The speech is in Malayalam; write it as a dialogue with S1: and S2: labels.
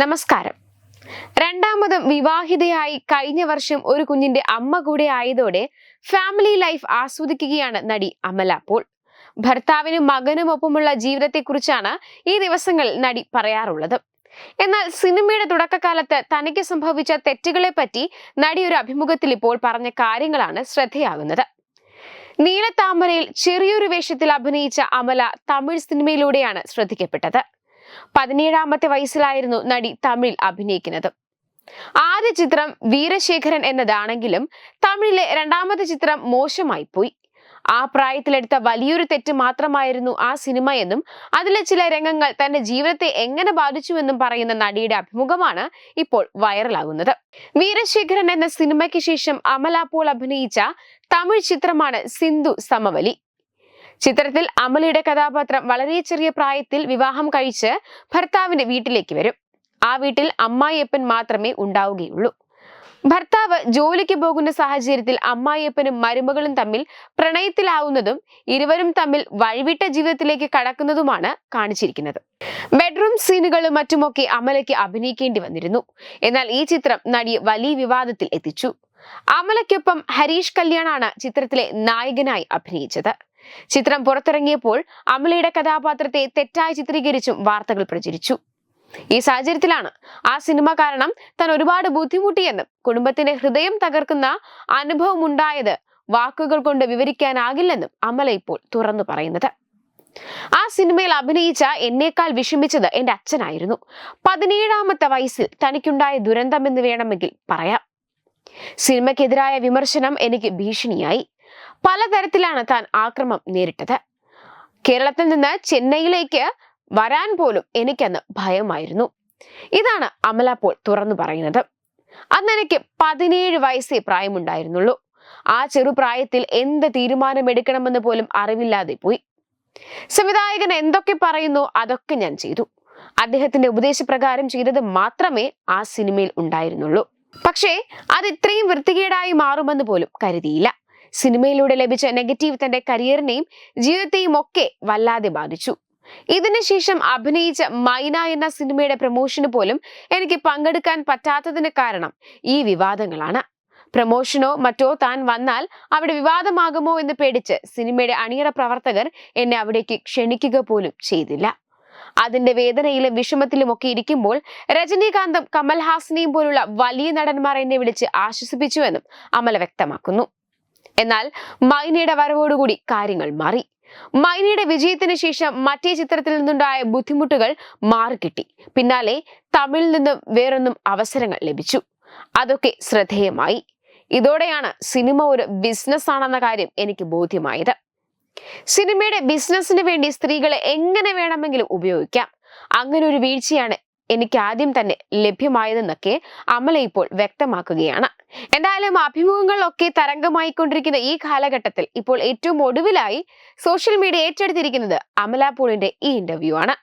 S1: നമസ്കാരം. രണ്ടാമതും വിവാഹിതയായി കഴിഞ്ഞ വർഷം ഒരു കുഞ്ഞിന്റെ അമ്മ കൂടെ ആയതോടെ ഫാമിലി ലൈഫ് ആസ്വദിക്കുകയാണ് നടി അമല. പോൾ ഭർത്താവിനും മകനും ഒപ്പമുള്ള ജീവിതത്തെക്കുറിച്ചാണ് ഈ ദിവസങ്ങളിൽ നടി പറയാറുള്ളത്. എന്നാൽ സിനിമയുടെ തുടക്കകാലത്ത് തനിക്ക് സംഭവിച്ച തെറ്റുകളെ പറ്റി നടി ഒരു അഭിമുഖത്തിൽ ഇപ്പോൾ പറഞ്ഞ കാര്യങ്ങളാണ് ശ്രദ്ധയാകുന്നത്. നീലത്താമരയിൽ ചെറിയൊരു വേഷത്തിൽ അഭിനയിച്ച അമല തമിഴ് സിനിമയിലൂടെയാണ് ശ്രദ്ധിക്കപ്പെട്ടത്. പതിനേഴാമത്തെ വയസ്സിലായിരുന്നു നടി തമിഴിൽ അഭിനയിക്കുന്നത്. ആദ്യ ചിത്രം വീരശേഖരൻ എന്നതാണെങ്കിലും തമിഴിലെ രണ്ടാമത്തെ ചിത്രം മോശമായി പോയി ആ പ്രായത്തിലെടുത്ത വലിയൊരു തെറ്റ് മാത്രമായിരുന്നു ആ സിനിമ എന്നും അതിലെ ചില രംഗങ്ങൾ തന്റെ ജീവിതത്തെ എങ്ങനെ ബാധിച്ചുവെന്നും പറയുന്ന നടിയുടെ അഭിമുഖമാണ് ഇപ്പോൾ വൈറലാകുന്നത്. വീരശേഖരൻ എന്ന സിനിമയ്ക്ക് ശേഷം അമല അഭിനയിച്ച തമിഴ് ചിത്രമാണ് സിന്ധു സമവലി. ചിത്രത്തിൽ അമലിയുടെ കഥാപാത്രം വളരെ ചെറിയ പ്രായത്തിൽ വിവാഹം കഴിച്ച് ഭർത്താവിന്റെ വീട്ടിലേക്ക് വരും. ആ വീട്ടിൽ അമ്മായിയപ്പൻ മാത്രമേ ഉണ്ടാവുകയുള്ളൂ. ഭർത്താവ് ജോലിക്ക് പോകുന്ന സാഹചര്യത്തിൽ അമ്മായിയപ്പനും മരുമകളും തമ്മിൽ പ്രണയത്തിലാവുന്നതും ഇരുവരും തമ്മിൽ വഴിവിട്ട ജീവിതത്തിലേക്ക് കടക്കുന്നതുമാണ് കാണിച്ചിരിക്കുന്നത്. ബെഡ്റൂം സീനുകളും മറ്റുമൊക്കെ അമലയ്ക്ക് അഭിനയിക്കേണ്ടി വന്നിരുന്നു. എന്നാൽ ഈ ചിത്രം നടിയെ വലിയ വിവാദത്തിൽ എത്തിച്ചു. അമലയ്ക്കൊപ്പം ഹരീഷ് കല്യാണാണ് ചിത്രത്തിലെ നായകനായി അഭിനയിച്ചത്. ചിത്രം പുറത്തിറങ്ങിയപ്പോൾ അമലിയുടെ കഥാപാത്രത്തെ തെറ്റായി ചിത്രീകരിച്ചും വാർത്തകൾ പ്രചരിച്ചു. ഈ സാഹചര്യത്തിലാണ് ആ സിനിമ കാരണം താൻ ഒരുപാട് ബുദ്ധിമുട്ടിയെന്നും കുടുംബത്തിന്റെ ഹൃദയം തകർക്കുന്ന അനുഭവം ഉണ്ടായത് വാക്കുകൾ കൊണ്ട് വിവരിക്കാനാകില്ലെന്നും അമല ഇപ്പോൾ തുറന്നു പറയുന്നത്. ആ സിനിമയിൽ അഭിനയിച്ച എന്നേക്കാൾ വിഷമിച്ചത് എന്റെ അച്ഛനായിരുന്നു. പതിനേഴാമത്തെ വയസ്സിൽ തനിക്കുണ്ടായ ദുരന്തം എന്ന് വേണമെങ്കിൽ പറയാം. സിനിമയ്ക്കെതിരായ വിമർശനം എനിക്ക് ഭീഷണിയായി. പലതരത്തിലാണ് താൻ ആക്രമം നേരിട്ടത്. കേരളത്തിൽ നിന്ന് ചെന്നൈയിലേക്ക് വരാൻ പോലും എനിക്കന്ന് ഭയമായിരുന്നു. ഇതാണ് അമല പോൾ തുറന്നു പറയുന്നത്. അന്ന് എനിക്ക് പതിനേഴ് വയസ്സേ പ്രായമുണ്ടായിരുന്നുള്ളൂ. ആ ചെറുപ്രായത്തിൽ എന്ത് തീരുമാനമെടുക്കണമെന്ന് പോലും അറിവില്ലാതെ പോയി. സംവിധായകൻ എന്തൊക്കെ പറയുന്നു അതൊക്കെ ഞാൻ ചെയ്തു. അദ്ദേഹത്തിന്റെ ഉപദേശപ്രകാരം ചെയ്തത് മാത്രമേ ആ സിനിമയിൽ ഉണ്ടായിരുന്നുള്ളൂ. പക്ഷേ അത് ഇത്രയും വൃത്തികേടായി മാറുമെന്ന് പോലും കരുതിയില്ല. സിനിമയിലൂടെ ലഭിച്ച നെഗറ്റീവ് തന്റെ കരിയറിനെയും ജീവിതത്തെയും ഒക്കെ വല്ലാതെ ബാധിച്ചു. ഇതിനുശേഷം അഭിനയിച്ച മൈന എന്ന സിനിമയുടെ പ്രമോഷന് പോലും എനിക്ക് പങ്കെടുക്കാൻ പറ്റാത്തതിന് കാരണം ഈ വിവാദങ്ങളാണ്. പ്രമോഷനോ മറ്റോ താൻ വന്നാൽ അവിടെ വിവാദമാകുമോ എന്ന് പേടിച്ച് സിനിമയുടെ അണിയറ പ്രവർത്തകർ എന്നെ അവിടേക്ക് ക്ഷണിക്കുക പോലും ചെയ്തില്ല. അതിന്റെ വേദനയിലും വിഷമത്തിലും ഒക്കെ ഇരിക്കുമ്പോൾ രജനീകാന്തും കമൽഹാസനെയും പോലുള്ള വലിയ നടന്മാർ എന്നെ വിളിച്ച് ആശ്വസിപ്പിച്ചുവെന്നും അമല വ്യക്തമാക്കുന്നു. എന്നാൽ മൈനയുടെ വരവോടുകൂടി കാര്യങ്ങൾ മാറി. മൈനയുടെ വിജയത്തിന് ശേഷം മറ്റേ ചിത്രത്തിൽ നിന്നുണ്ടായ ബുദ്ധിമുട്ടുകൾ മാറിക്കിട്ടി. പിന്നാലെ തമിഴിൽ നിന്നും വേറൊന്നും അവസരങ്ങൾ ലഭിച്ചു. അതൊക്കെ ശ്രദ്ധേയമായി. ഇതോടെയാണ് സിനിമ ഒരു ബിസിനസ് ആണെന്ന കാര്യം എനിക്ക് ബോധ്യമായത്. സിനിമയുടെ ബിസിനസ്സിന് വേണ്ടി സ്ത്രീകളെ എങ്ങനെ വേണമെങ്കിലും ഉപയോഗിക്കാം. അങ്ങനെ ഒരു വീഴ്ചയാണ് എനിക്ക് ആദ്യം തന്നെ ലഭ്യമായതെന്നൊക്കെ അമല ഇപ്പോൾ വ്യക്തമാക്കുകയാണ്. എന്തായാലും അഭിമുഖങ്ങളിലൊക്കെ തരംഗമായിക്കൊണ്ടിരിക്കുന്ന ഈ കാലഘട്ടത്തിൽ ഇപ്പോൾ ഏറ്റവും ഒടുവിലായി സോഷ്യൽ മീഡിയ ഏറ്റെടുത്തിരിക്കുന്നത് അമല പോളിന്റെ ഈ ഇന്റർവ്യൂ ആണ്.